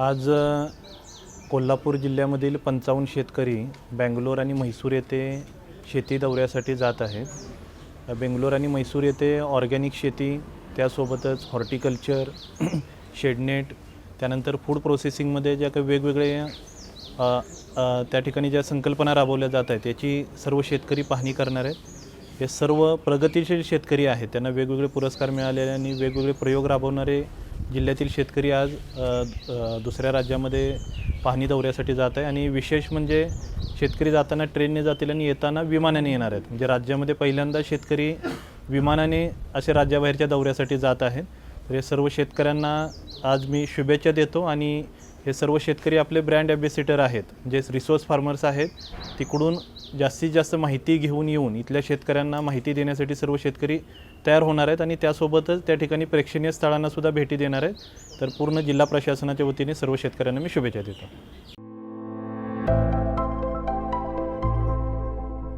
आज कोल्हापूर जिल्ह्यामधील पंचावन्न शेतकरी बेंगलोर आणि म्हैसूर येथे शेती दौऱ्यासाठी जात आहेत. बेंगलोर आणि म्हैसूर येथे ऑर्गॅनिक शेती त्यासोबतच हॉर्टिकल्चर शेडनेट त्यानंतर फूड प्रोसेसिंगमध्ये ज्या काही वेगवेगळे त्या ठिकाणी ज्या संकल्पना राबवल्या जात आहेत याची सर्व शेतकरी पाहणी करणार आहेत. हे सर्व प्रगतीशील शेतकरी आहेत. त्यांना वेगवेगळे पुरस्कार मिळालेले आणि वेगवेगळे प्रयोग राबवणारे जिल्ह्यातील शेतकरी आज दुसऱ्या राज्यामध्ये पाहणी दौऱ्यासाठी जात आहे आणि विशेष म्हणजे शेतकरी जाताना ट्रेनने जातील आणि येताना विमानाने येणार आहेत. म्हणजे राज्यामध्ये पहिल्यांदा शेतकरी विमानाने असे राज्याबाहेरच्या दौऱ्यासाठी जात आहेत. तर हे सर्व शेतकऱ्यांना आज मी शुभेच्छा देतो आणि हे सर्व शेतकरी आपले ब्रँड ॲम्बेसिटर आहेत. जे रिसोर्स फार्मर्स आहेत तिकडून जास्तीत जास्त माहिती घेऊन येऊन इथल्या शेतकऱ्यांना माहिती देण्यासाठी सर्व शेतकरी तयार होणार आहेत आणि त्यासोबतच त्या ठिकाणी प्रेक्षणीय स्थळांना सुद्धा भेटी देणार आहेत. तर पूर्ण जिल्हा प्रशासनाच्या वतीने सर्व शेतकऱ्यांना मी शुभेच्छा देतो.